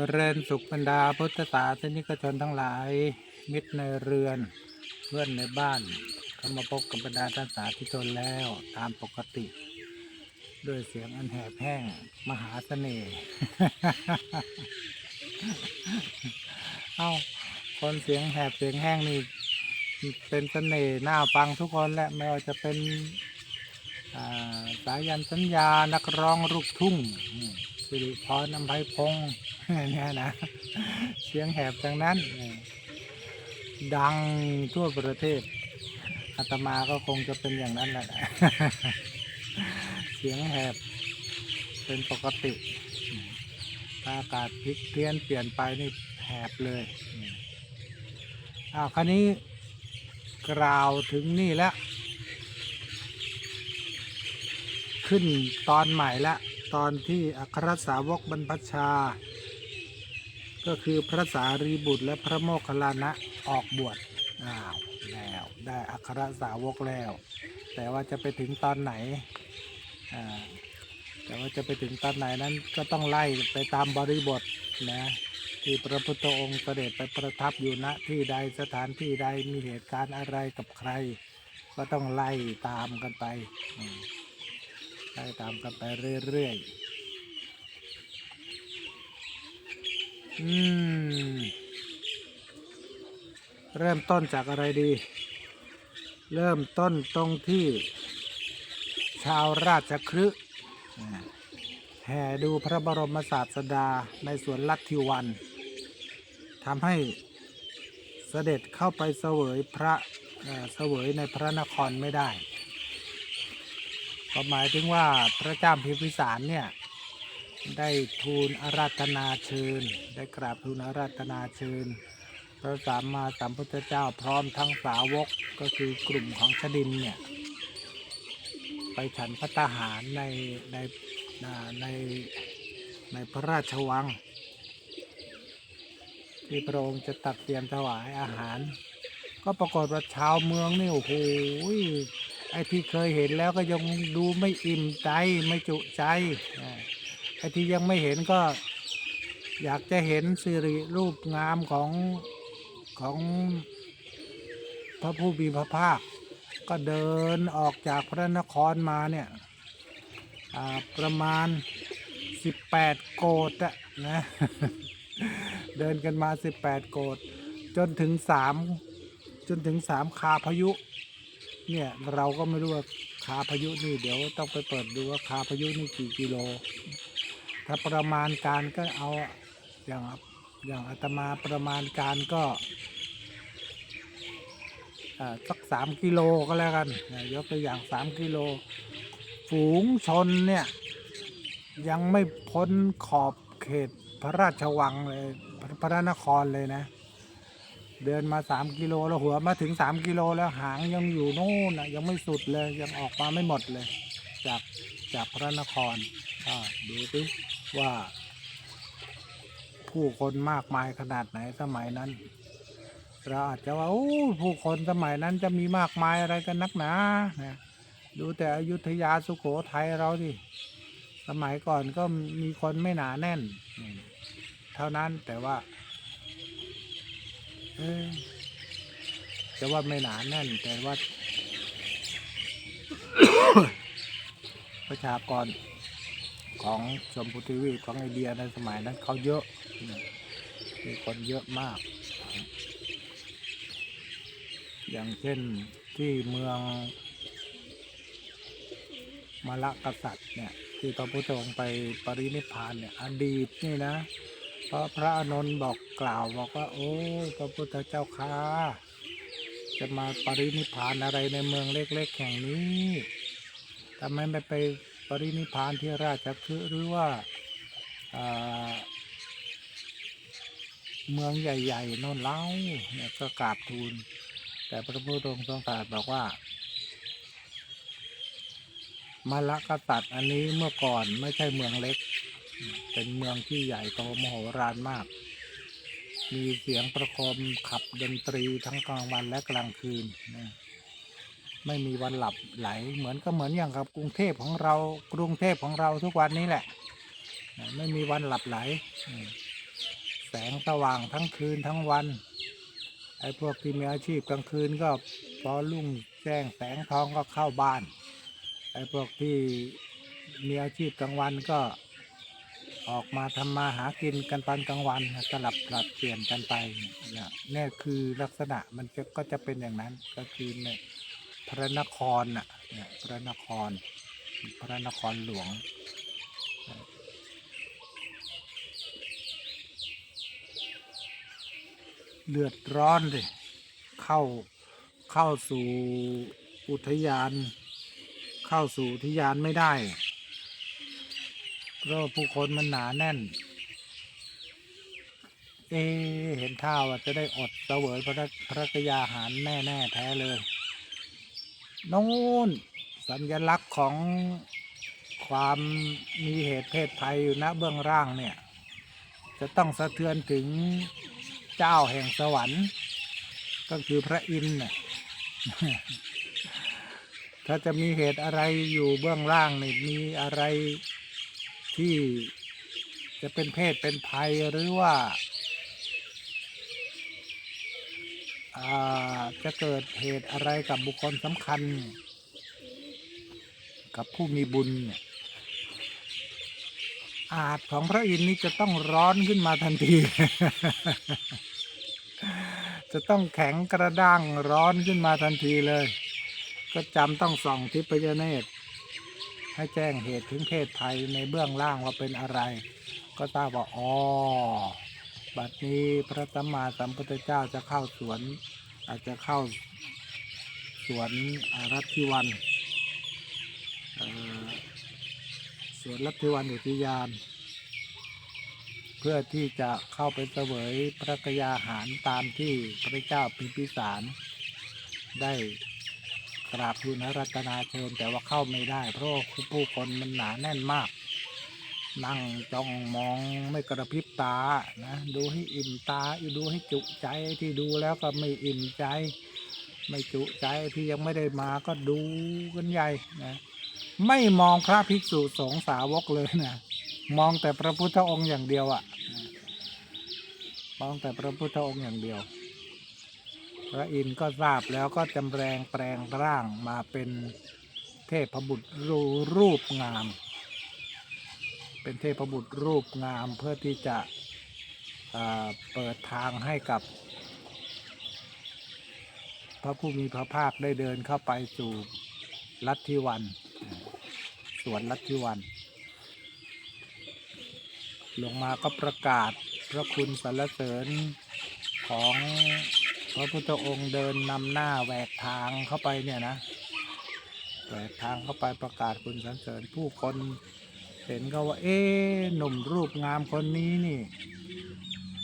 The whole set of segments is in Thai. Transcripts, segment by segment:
เจริญสุขบรรดาพุทธศาสนิกชนทั้งหลาย มิตรในเรือน เพื่อนในบ้านเข้ามาพบกับบรรดาท่านสาธุชนแล้วตามปกติ ด้วยเสียงอันแหบแห้งมหาเสน่ห์ เอ้าคนเสียงแหบเสียงแห้งนี่เป็นเสน่ห์น่าฟังทุกคนแหละไม่ว่าจะเป็นสายันสัญญานักร้องลูกทุ่ง สิริพรน้ำไพพงเนี่ยนะ เสียงแหบทั้งนั้น ดังทั่วประเทศอาตมาก็คงจะเป็นอย่างนั้นแหละ เสียงแหบเป็นปกติอืมถ้ากาศพลิกเปลี่ยนเปลี่ยนไปนี่แหบเลยอ้าวคราวนี้กล่าวถึงนี่แล้ว ขึ้นตอนใหม่ละ ตอนที่อัครสาวกบรรพชา ก็คือพระสารีบุตรและพระโมคคัลลานะออกบวชอ้าวแล้วได้อัครสาวกแล้ว แต่ว่าจะไปถึงตอนไหนอ่าแต่ว่าจะไปถึงตอนไหนนั้นก็ต้องไล่ไปตามบริบทนะที่พระพุทธองค์เสด็จไปประทับอยู่ณที่ใดสถานที่ใดมีเหตุการณ์อะไรกับใคร ก็ต้องไล่ตามกันไปอืม ไล่ตามกันไปเรื่อยๆ อืม เริ่มต้นจากอะไรดี เริ่มต้นตรงที่ ชาวราชคฤห์อ่าแห่ดูพระบรมศาสดาในสวนลัทธิวันทำให้เสด็จเข้าไปเสวยพระเเสวยในพระนครไม่ได้ ก็หมายถึงว่าพระเจ้าพิมพิสารเนี่ยได้ทูลอาราธนาเชิญ ได้กราบทูลอาราธนาเชิญ พระสัมมาสัมพุทธเจ้าพร้อมทั้งสาวกก็คือกลุ่มของชดินเนี่ย ไปฉันพระตาหารในในในในพระราชวัง ที่พระองค์จะตัดเตรียมถวายอาหาร ก็ปรากฏว่าชาวเมืองนี่โอ้โห ไอ้ที่เคยเห็นแล้วก็ยังดูไม่อิ่มใจไม่จุใจไอ้ที่ยังไม่เห็นก็อยากจะเห็นสิริรูปงามของของพระผู้มีพระภาค ก็เดินออกจากพระนครมาเนี่ยประมาณ 18 โกดะนะเดินกันมา 18 โกดจนถึง 3 จนถึง 3 คาพายุ เนี่ยเราก็ไม่รู้ว่าคาพายุนี่เดี๋ยวต้องไปเปิดดูว่าคาพายุนี่กี่กิโล ถ้าประมาณการก็เอาอย่างอย่างอาตมาประมาณการก็สักสามกิโลก็แล้วกันยกตัวอย่างสามกิโล ฝูงชนเนี่ย ยังไม่พ้นขอบเขตพระราชวังเลยพระพระนครเลยนะ เดินมาสามกิโลแล้วหัวมาถึงสามกิโลแล้วหางยังอยู่โน่นนะยังไม่สุดเลยยังออกมาไม่หมดเลย จากจากพระนครดูสิว่า ผู้คนมากมายขนาดไหนสมัยนั้น เราอาจจะว่าโอ้ผู้คนสมัยนั้นจะมีมากมายอะไรกันนักหนานะดูแต่อยุธยาสุโขทัยเราดิสมัยก่อนก็มีคนไม่หนาแน่น เท่านั้นแต่ว่า จะว่าไม่หนาแน่น แต่ว่า ประชากรของชมพูทวีปของไอเดียในสมัยนั้นเขาเยอะ มีคนเยอะมาก อย่างเช่นที่เมืองมาละกษัตริย์เนี่ย ที่พระพุทธองค์ไปปรินิพพานเนี่ย อดีตนี่นะ พราะพระอานนท์บอกกล่าวบอกว่า โอ้พระพุทธเจ้าค่ะจะมาปรินิพานอะไรในเมืองเล็ก ๆ แห่งนี้ทำไมไม่ไปปรินิพานที่ราชคฤห์หรือว่าเมืองใหญ่ๆนนเล่าเนี่ยก็กราบทูล แต่พระพุทธองค์ทรงตรัสบอกว่ามาละกษัตริย์อันนี้เมื่อก่อนไม่ใช่เมืองเล็ก เป็นเมืองที่ใหญ่โตมโหฬารมาก มีเสียงประโคมขับดนตรีทั้งกลางวันและกลางคืนนะไม่มีวันหลับไหลเหมือนก็เหมือนอย่างกับกรุงเทพของเรากรุงเทพของเราทุกวันนี้แหละ ไม่มีวันหลับไหล แสงสว่างทั้งคืนทั้งวันไอ้พวกที่มีอาชีพกลางคืนก็พอลุ่งแจ้งแสงทองก็เข้าบ้านไอ้พวกที่มีอาชีพกลางวันก็ ออกมาทำมาหากินกันตอนกลางวันสลับปรับเปลี่ยนกันไปเนี่ยนี่คือลักษณะมันจะก็จะเป็นอย่างนั้นก็คือในพระนครน่ะเนี่ยพระนคร พระนครหลวงเลือดร้อนเลยเข้าเข้าสู่อุทยาน เข้าสู่อุทยานไม่ได้ เพราะว่าผู้คนมันหนาแน่น เอเห็นท่าว่าจะได้อดเสวยพระพระกยาหารแน่แน่แท้เลยนู่นสัญลักษณ์ของความมีเหตุเพศภัยอยู่ณเบื้องล่างเนี่ย จะต้องสะเทือนถึงเจ้าแห่งสวรรค์ ก็คือพระอินทร์น่ะถ้าจะมีเหตุอะไรอยู่เบื้องล่างนี่มีอะไร ที่จะเป็นเพศเป็นภัยหรือว่าาจะเกิดเหตุอะไรกับบุคคลสำคัญ กับผู้มีบุญเนี่ยอาจของพระอินทร์นี่จะต้องร้อนขึ้นมาทันที จะต้องแข็งกระด้างร้อนขึ้นมาทันทีเลย ก็จำต้องส่องทิพยเนตร ให้แจ้งเหตุถึงเพศภัยในเบื้องล่างว่าเป็นอะไร ก็ทราบว่าอ๋อบัดนี้พระสัมมาสัมพุทธเจ้าจะเข้าสวน อาจจะเข้าสวนรัตทิวันสวนรัตทิวันอุทยาน เพื่อที่จะเข้าไปเสวยพระกยาหารตามที่พระเจ้าพิมพิสารได้ กราบทูลอารัตนาเชิญแต่ว่าเข้าไม่ได้ เพราะว่ผู้คนมันหนาแน่นมาก นั่งจ้องมองไม่กระพริบตานะดูให้อิ่มตาดูให้จุใจที่ดูแล้วก็ไม่อิ่มใจ ไม่จุใจที่ยังไม่ได้มาก็ดูกันใหญ่นะไม่มองพระภิกษุสงฆ์สาวกเลยนะมองแต่พระพุทธองค์อย่างเดียวอะ่ะมองแต่พระพุทธองค์อย่างเดียว พระอินทร์ก็ทราบแล้วก็จำแรงแปลงร่างมาเป็นเทพบุตรรูปงาม เป็นเทพบุตรรูปงามเพื่อที่จะเปิดทางให้กับ พระผู้มีพระภาคได้เดินเข้าไปสู่ลัทธิวันสวนลัทธิวัน ลงมาก็ประกาศพระคุณสรรเสริญของ ระพุทธองค์เดินนำหน้าแหวกทางเข้าไปเนี่ยนะแหวกทางเข้าไปประกาศคุณสรรเสริญผู้คนเห็นก็ว่า เอ๊หนุ่มรูปงามคนนี้นี่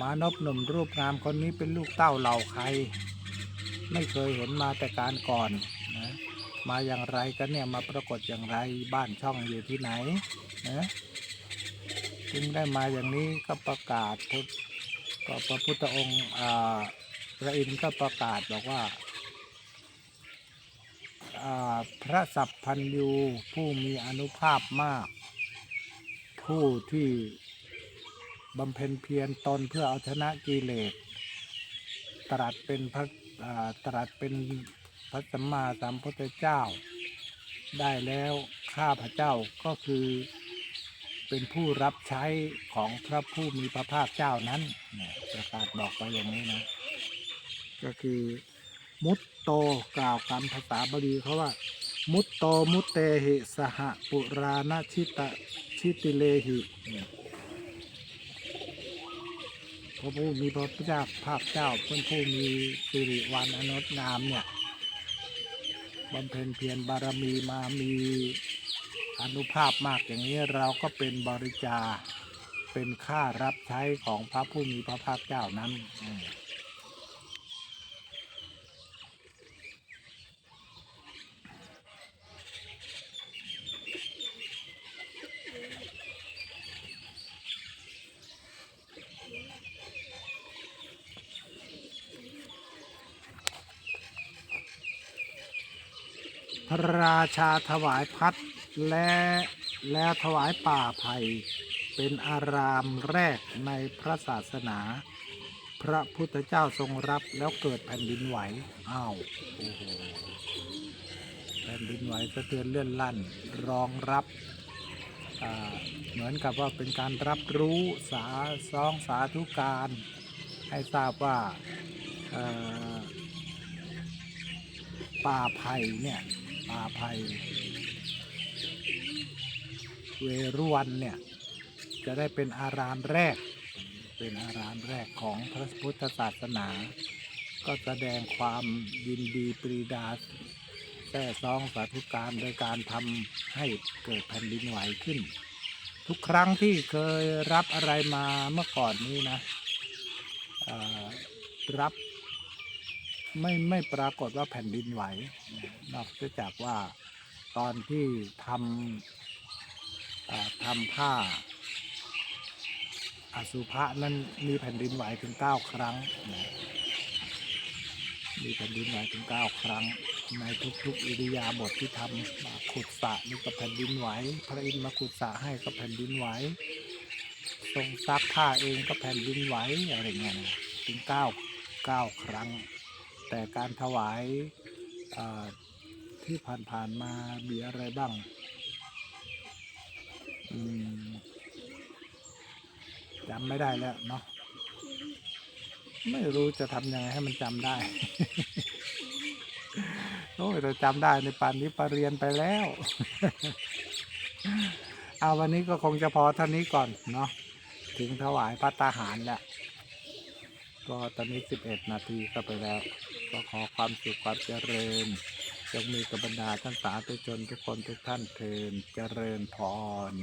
มานพหนุ่มรูปงามคนนี้เป็นลูกเต้าเหล่าใคร ไม่เคยเห็นมาแต่การก่อนนะมาอย่างไรกันเนี่ยมาปรากฏอย่างไรบ้านช่องอยู่ที่ไหนนะจึงได้มาอย่างนี้ก็ประกาศพุทธก็พระพุทธองค์อ่า พระอินทร์ก็ประกาศบอกว่าพระสัพพันยูผู้มีอนุภาพมาก ผู้ที่บำเพ็ญเพียรตนเพื่อเอาชนะกิเลสตรัสเป็นพระตรัสเป็นพระสัมมาสัมพุทธเจ้า ได้แล้วข้าพระเจ้าก็คือเป็นผู้รับใช้ของพระผู้มีพระภาคเจ้านั้นประกาศบอกไปอย่างนี้นะ ก็คือ มุตโตกล่าวกันภาษาบาลีเขาว่า มุตโตมุตเตหิสหปุราณชิตะชิติเลหิเนี่ยพระผู้มีพระเจ้าภาคเจ้าเป็นผู้มีสิริวันอนุงามเนี่ยบำเพ็ญเพียรบารมีมามีอนุภาพมากอย่างนี้เราก็เป็นบริจาคเป็นค่ารับใช้ของพระผู้มีพระภาคเจ้านั้น พระราชาถวายพัดและแล้วถวายป่าไผ่เป็นอารามแรกในพระศาสนา พระพุทธเจ้าทรงรับแล้วเกิดแผ่นดินไหวอ้าวโอ้โหแผ่นดินไหวสะเทือนเลื่อนลั่นรองรับเหมือนกับว่าเป็นการรับรู้สาซองสาธุการให้ทราบว่าป่าไผ่เนี่ย ป่าไผ่เวรุวันเนี่ย จะได้เป็นอารามแรก เป็นอารามแรกของพระพุทธศาสนา ก็แสดงความยินดีปรีดาแท้ซองสาธุการโดยการทำให้เกิดแผ่นดินไหวขึ้น ทุกครั้งที่เคยรับอะไรมาเมื่อก่อนนี้นะรับ ไม่ไม่ปรากฏว่าแผ่นดินไหว นอกจากว่าตอนที่ทำทำผ้าอสุภะนั้นมีแผ่นดินไหวถึงเก้าครั้ง มีแผ่นดินไหวถึงเก้าครั้ง ในทุกๆอิริยาบถที่ทำมาขุดสระนี่ก็แผ่นดินไหว พระอินทร์มาขุดสระให้ก็แผ่นดินไหว ทรงซักผ้าเองก็แผ่นดินไหวอะไรเงี้ยถึงเก้าเก้าครั้ง แต่การถวายที่ผ่านๆมามีอะไรบ้างจำไม่ได้แล้วเนาะไม่รู้จะทำยังไงให้มันจำได้ โอ้ยเราจำได้ในป่านนี้ปรเรียนไปแล้วเอาวันนี้ก็คงจะพอเท่านี้ก่อนเนาะถึงถวายพระตาหารแล้ว ก็ตอนนี้สิบเอ็ดนาทีก็ไปแล้ว ก็ขอความสุขความเจริญจงมีกับบรรดาท่านสาธุชนทุกคนทุกท่านเทินเจริญพร